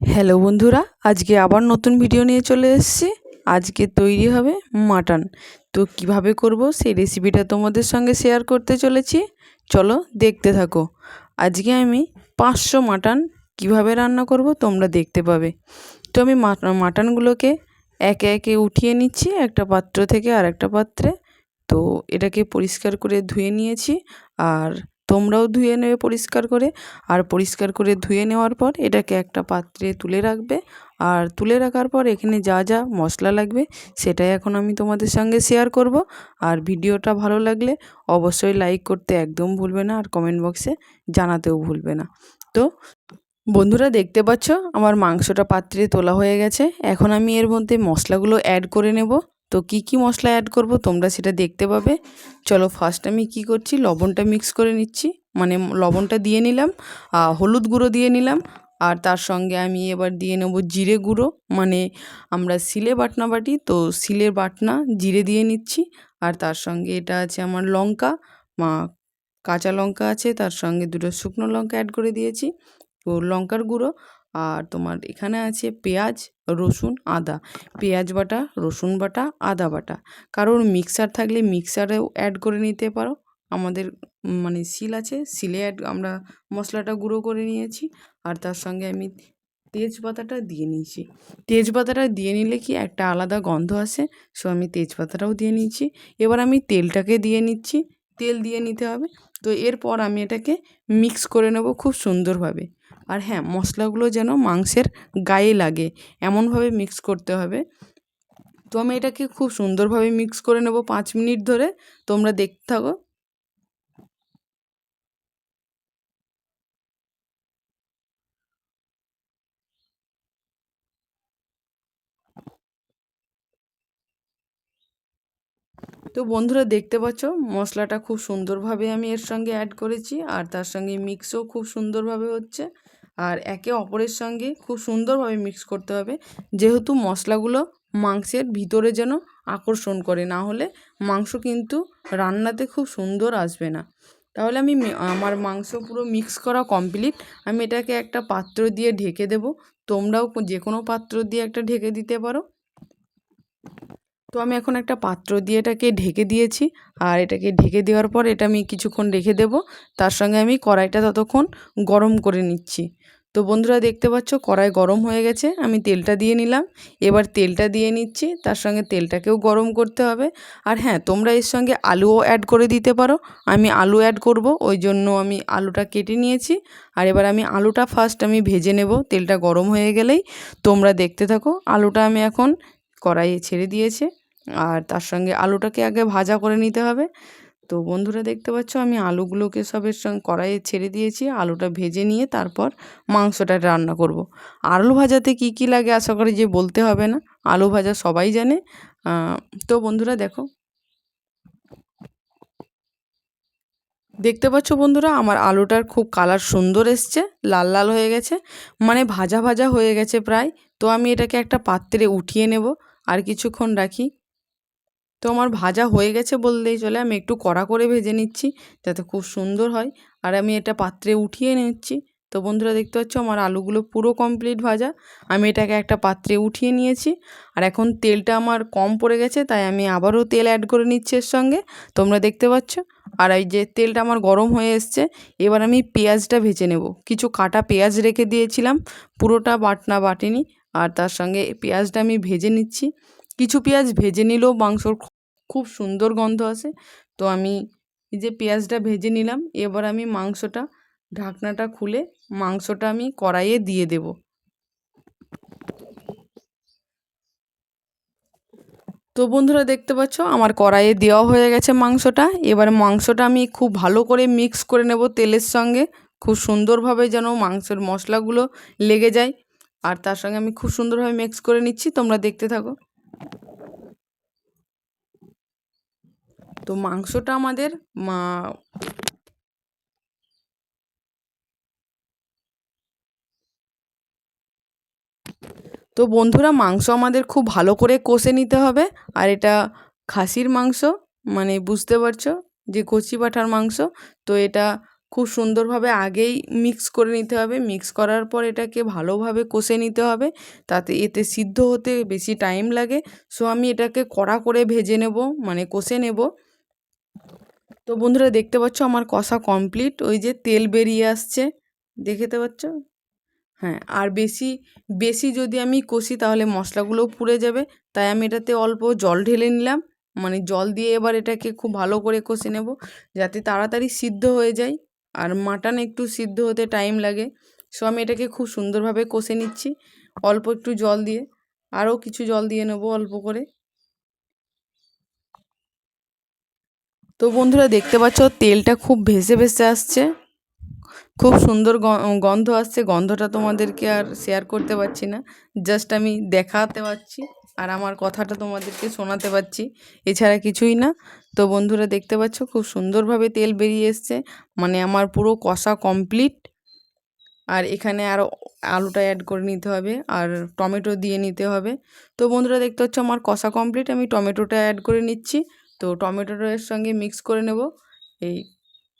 Hello বন্ধুরা, আজকে আবার নতুন ভিডিও নিয়ে চলে এসেছি। আজকে তৈরি হবে মাটন। তো কীভাবে করব সেই রেসিপিটা তোমাদের সঙ্গে শেয়ার করতে চলেছি। চলো দেখতে থাকো। আজকে আমি পাঁচশো মাটন কীভাবে রান্না করব তোমরা দেখতে পাবে। তো আমি মাটনগুলোকে একে একে উঠিয়ে নিচ্ছি, একটা পাত্র থেকে আর একটা পাত্রে। তো এটাকে পরিষ্কার করে ধুয়ে নিয়েছি। আর তোমরাও ধুয়ে নেবে পরিষ্কার করে। আর পরিষ্কার করে ধুয়ে নেওয়ার পর এটাকে একটা পাত্রে তুলে রাখবে। আর তুলে রাখার পর এখানে যা যা মশলা লাগবে সেটাই এখন আমি তোমাদের সঙ্গে শেয়ার করব। আর ভিডিওটা ভালো লাগলে অবশ্যই লাইক করতে একদম ভুলবে না আর কমেন্ট বক্সে জানাতেও ভুলবে না। তো বন্ধুরা দেখতে পাচ্ছ আমার মাংসটা পাত্রে তোলা হয়ে গেছে। এখন আমি এর মধ্যে মশলাগুলো অ্যাড করে নেব। তো কি কি মশলা অ্যাড করব তোমরা সেটা দেখতে পাবে। চলো ফার্স্ট আমি কি করছি, লবণটা মিক্স করে নিচ্ছি। মানে লবণটা দিয়ে নিলাম হলুদ গুঁড়ো দিয়ে নিলাম। আর তার সঙ্গে আমি এবার দিয়ে নেব জিরে গুঁড়ো। মানে আমরা সিলে বাটনা বাটি, তো সিলের বাটনা জিরে দিয়ে নিচ্ছি। আর তার সঙ্গে এটা আছে আমার লঙ্কা, মা, কাঁচা লঙ্কা আছে, তার সঙ্গে দুটো শুকনো লঙ্কা অ্যাড করে দিয়েছি। তো লঙ্কার গুঁড়ো, আর তোমার এখানে আছে পেঁয়াজ রসুন, আদা। পেঁয়াজ বাটা, রসুন বাটা, আদা বাটা। কারোর মিক্সার থাকলে মিক্সারেও অ্যাড করে নিতে পারো। আমাদের মানে শিল আছে শিলে অ্যাড আমরা মশলাটা গুঁড়ো করে নিয়েছি। আর তার সঙ্গে আমি তেজপাতাটা দিয়ে নিয়েছি। তেজপাতাটা দিয়ে নিলে কি একটা আলাদা গন্ধ আসে সো আমি তেজপাতাটাও দিয়ে নিচ্ছি এবার আমি তেলটাকে দিয়ে নিচ্ছি। তেল দিয়ে নিতে হবে। তো এরপর আমি এটাকে মিক্স করে নেব খুব সুন্দরভাবে। আর হ্যাঁ মশলাগুলো যেন মাংসের গায়ে লাগে, এমনভাবে মিক্স করতে হবে। তো আমি এটাকে খুব সুন্দরভাবে মিক্স করে নেব পাঁচ মিনিট ধরে। তোমরা দেখতে থাকো। তো বন্ধুরা দেখতে পাচ্ছ, মশলাটা খুব সুন্দরভাবে আমি এর সঙ্গে অ্যাড করেছি, আর তার সঙ্গে মিক্সও খুব সুন্দরভাবে হচ্ছে। আর একে অপরের সঙ্গে খুব সুন্দরভাবে মিক্স করতে হবে। যেহেতু মশলাগুলো মাংসের ভিতরে যেন আকর্ষণ করে, না হলে মাংস কিন্তু রান্নাতে খুব সুন্দর আসবে না। তাহলে আমি আমার মাংস পুরো মিক্স করা কমপ্লিট আমি এটাকে একটা পাত্র দিয়ে ঢেকে দেব। তোমরাও যে কোনো পাত্র দিয়ে একটা ঢেকে দিতে পারো। তো আমি এখন একটা পাত্র দিয়ে এটাকে ঢেকে দিয়েছি। আর এটাকে ঢেকে দেওয়ার পর এটা আমি কিছুক্ষণ রেখে দেব। তার সঙ্গে আমি কড়াইটা ততক্ষণ গরম করে নিচ্ছি। তো বন্ধুরা, দেখতে পাচ্ছ কড়াই গরম হয়ে গেছে। আমি তেলটা দিয়ে নিলাম। এবার তেলটা দিয়ে নিচ্ছি। তার সঙ্গে তেলটাকেও গরম করতে হবে। আর হ্যাঁ তোমরা এর সঙ্গে আলুও অ্যাড করে দিতে পারো। আমি আলু অ্যাড করব, ওই জন্য আমি আলুটা কেটে নিয়েছি। আর এবার আমি আলুটা ফার্স্ট আমি ভেজে নেব। তেলটা গরম হয়ে গেলেই তোমরা দেখতে থাকো, আলুটা আমি এখন কড়াইয়ে ছেড়ে দিয়েছে। আর তার সঙ্গে আলুটাকে আগে ভাজা করে নিতে হবে। তো বন্ধুরা দেখতে পাচ্ছ, আমি আলুগুলোকে সবের সঙ্গে কড়াইয়ে ছেড়ে দিয়েছি। আলুটা ভেজে নিয়ে তারপর মাংসটা রান্না করব। আলু ভাজাতে কি কি লাগে আশা করি যে বলতে হবে না। আলু ভাজা সবাই জানে। তো বন্ধুরা দেখো। দেখতে পাচ্ছ বন্ধুরা, আমার আলুটার খুব কালার সুন্দর এসছে, লাল লাল হয়ে গেছে মানে ভাজা ভাজা হয়ে গেছে প্রায়। তো আমি এটাকে একটা পাত্রে উঠিয়ে নেব। আর কিছুক্ষণ রাখি। তো আমার ভাজা হয়ে গেছে বললেই চলে, আমি একটু কড়া করে ভেজে নিচ্ছি যাতে খুব সুন্দর হয়। আর আমি এটা পাত্রে উঠিয়ে নিচ্ছি। তো বন্ধুরা দেখতে পাচ্ছ আমার আলুগুলো পুরো কমপ্লিট ভাজা। আমি এটাকে একটা পাত্রে উঠিয়ে নিয়েছি। আর এখন তেলটা আমার কম পড়ে গেছে, তাই আমি আবারও তেল অ্যাড করে নিচ্ছি এর সঙ্গে। তোমরা দেখতে পাচ্ছ? আর এই যে তেলটা আমার গরম হয়ে এসছে, এবার আমি পেঁয়াজটা ভেজে নেব। কিছু কাটা পেঁয়াজ রেখে দিয়েছিলাম, পুরোটা বাটনা বাটিনি। আর তার সঙ্গে পেঁয়াজটা আমি ভেজে নিচ্ছি। কিছু পেঁয়াজ ভেজে নিলেও মাংসর খুব সুন্দর গন্ধ আসে। তো আমি এই যে পেঁয়াজটা ভেজে নিলাম, এবার আমি মাংসটা, ঢাকনাটা খুলে মাংসটা আমি কড়াইয়ে দিয়ে দেব। তো বন্ধুরা দেখতে পাচ্ছ, আমার কড়াইয়ে দেওয়া হয়ে গেছে মাংসটা। এবার মাংসটা আমি খুব ভালো করে মিক্স করে নেব তেলের সঙ্গে। খুব সুন্দরভাবে যেন মাংসের মশলাগুলো লেগে যায়। আর তার সঙ্গে আমি খুব সুন্দরভাবে মিক্স করে নিচ্ছি, তোমরা দেখতে থাকো। তো মাংসটা আমাদের মা তো বন্ধুরা মাংস আমাদের খুব ভালো করে কষে নিতে হবে। আর এটা খাসির মাংস মানে বুঝতে পারছ? যে কচি পাঠার মাংস, তো এটা খুব সুন্দরভাবে আগেই মিক্স করে নিতে হবে। মিক্স করার পর এটাকে ভালোভাবে কষে নিতে হবে। তাতে এতে সিদ্ধ হতে বেশি টাইম লাগে। সো আমি এটাকে কড়া করে ভেজে নেব মানে কষে নেব। তো বন্ধুরা দেখতে পাচ্ছ আমার কষা কমপ্লিট ওই যে তেল বেরিয়ে আসছে। দেখতে পাচ্ছ? হ্যাঁ আর বেশি বেশি যদি আমি কষি তাহলে মশলাগুলোও পুড়ে যাবে। তাই আমি এটাতে অল্প জল ঢেলে নিলাম। মানে জল দিয়ে এবার এটাকে খুব ভালো করে কষে নেব যাতে তাড়াতাড়ি সিদ্ধ হয়ে যায়। আর মাটন একটু সিদ্ধ হতে টাইম লাগে। সো আমি এটাকে খুব সুন্দরভাবে কষে নিচ্ছি। অল্প একটু জল দিয়ে। আরও কিছু জল দিয়ে নেব অল্প করে। তো বন্ধুরা দেখতে পাচ্ছ, তেলটা খুব ভেসে ভেসে আসছে। খুব সুন্দর গন্ধ আসছে, গন্ধটা তোমাদেরকে আর শেয়ার করতে পারছি না। জাস্ট আমি দেখাতে পারছি আর আমার কথাটা তোমাদেরকে শোনাতে পারছি এছাড়া কিছুই না। তো বন্ধুরা দেখতে পাচ্ছ, খুব সুন্দরভাবে তেল বেরিয়ে এসছে মানে আমার পুরো কষা কমপ্লিট আর এখানে আরও আলুটা অ্যাড করে নিতে হবে আর টমেটো দিয়ে নিতে হবে। তো বন্ধুরা দেখতে পাচ্ছ, আমার কষা কমপ্লিট আমি টমেটোটা অ্যাড করে নিচ্ছি। তো টমেটোটা এর সঙ্গে মিক্স করে নেব। এই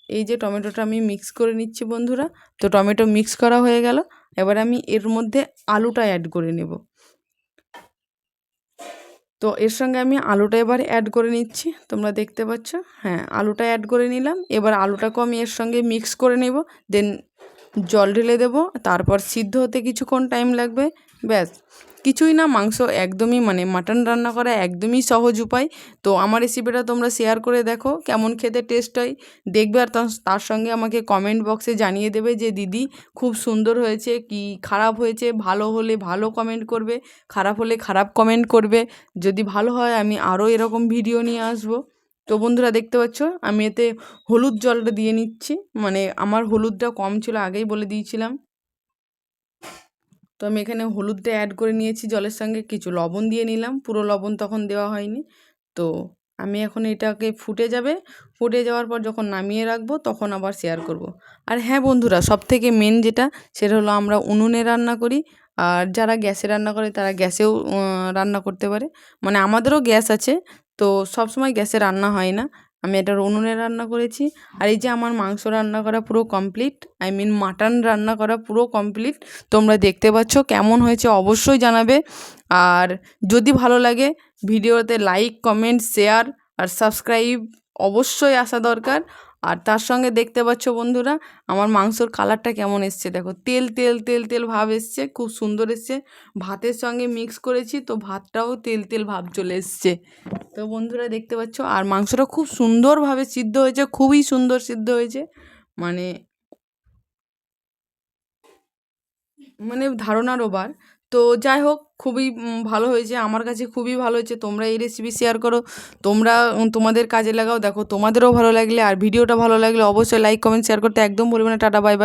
এই যে টমেটোটা আমি মিক্স করে নিচ্ছি বন্ধুরা, তো টমেটো মিক্স করা হয়ে গেল। এবার আমি এর মধ্যে আলুটা অ্যাড করে নেব। তো এর সঙ্গে আমি আলুটা এবার অ্যাড করে নিচ্ছি, তোমরা দেখতে পাচ্ছ? হ্যাঁ আলুটা অ্যাড করে নিলাম। এবার আলুটাকেও আমি এর সঙ্গে মিক্স করে নেব। দেন জল ঢেলে দেবো। তারপর সিদ্ধ হতে কিছুক্ষণ টাইম লাগবে। ব্যাস। কিছুই না, মাংস একদমই মানে মাটন রান্না করা একদমই সহজ উপায়। তো আমার রেসিপিটা তোমরা শেয়ার করে দেখো, কেমন খেতে টেস্ট হয়। দেখবে আর তার সঙ্গে আমাকে কমেন্ট বক্সে জানিয়ে দেবে যে, দিদি, খুব সুন্দর হয়েছে, কি খারাপ হয়েছে, ভালো হলে ভালো কমেন্ট করবে, খারাপ হলে খারাপ কমেন্ট করবে। যদি ভালো হয়, আমি আরও এরকম ভিডিও নিয়ে আসব। তো বন্ধুরা, দেখতে পাচ্ছ, আমি এতে হলুদ জলটা দিয়ে নিচ্ছি। মানে আমার হলুদটা কম ছিল, আগেই বলে দিয়েছিলাম। তো আমি এখানে হলুদটা অ্যাড করে নিয়েছি জলের সঙ্গে, কিছু লবণ দিয়ে নিলাম। পুরো লবণ তখন দেওয়া হয়নি। তো আমি এখন এটাকে ফুটে যাবে। ফুটে যাওয়ার পর যখন নামিয়ে রাখব তখন আবার শেয়ার করব। আর হ্যাঁ বন্ধুরা সব থেকে মেন যেটা, সেটা হলো আমরা উনুনে রান্না করি। আর যারা গ্যাসে রান্না করে তারা গ্যাসেও রান্না করতে পারে। মানে আমাদেরও গ্যাস আছে, তো সব সময় গ্যাসে রান্না হয় না। আমি এটা উনুনে রান্না করেছি। আর এই যে আমার মাংস রান্না করা পুরো কমপ্লিট আই মিন মাটন রান্না করা পুরো কমপ্লিট তোমরা দেখতে পাচ্ছ কেমন হয়েছে, অবশ্যই জানাবে। আর যদি ভালো লাগে, ভিডিওতে লাইক কমেন্ট শেয়ার আর সাবস্ক্রাইব অবশ্যই আসা দরকার। আর তার সঙ্গে দেখতে পাচ্ছ বন্ধুরা, আমার মাংসর কালারটা কেমন এসছে দেখো। তেল তেল তেল তেল ভাব এসছে, খুব সুন্দর এসছে। ভাতের সঙ্গে মিক্স করেছি তো ভাতটাও তেল তেল ভাব চলে এসছে। তো বন্ধুরা দেখতে পাচ্ছ, আর মাংসটা খুব সুন্দরভাবে সিদ্ধ হয়েছে, খুবই সুন্দর সিদ্ধ হয়েছে। মানে মানে ধারণার ওবার তো যাই হোক, খুবই ভালো হয়েছে। আমার কাছে খুবই ভালো হয়েছে। তোমরা এই রেসিপি শেয়ার করো। তোমরা তোমাদের কাজে লাগাও। দেখো, তোমাদেরও ভালো লাগলে আর ভিডিওটা ভালো লাগলে অবশ্যই লাইক কমেন্ট শেয়ার করতে একদম ভুলবে না। Tata bye bye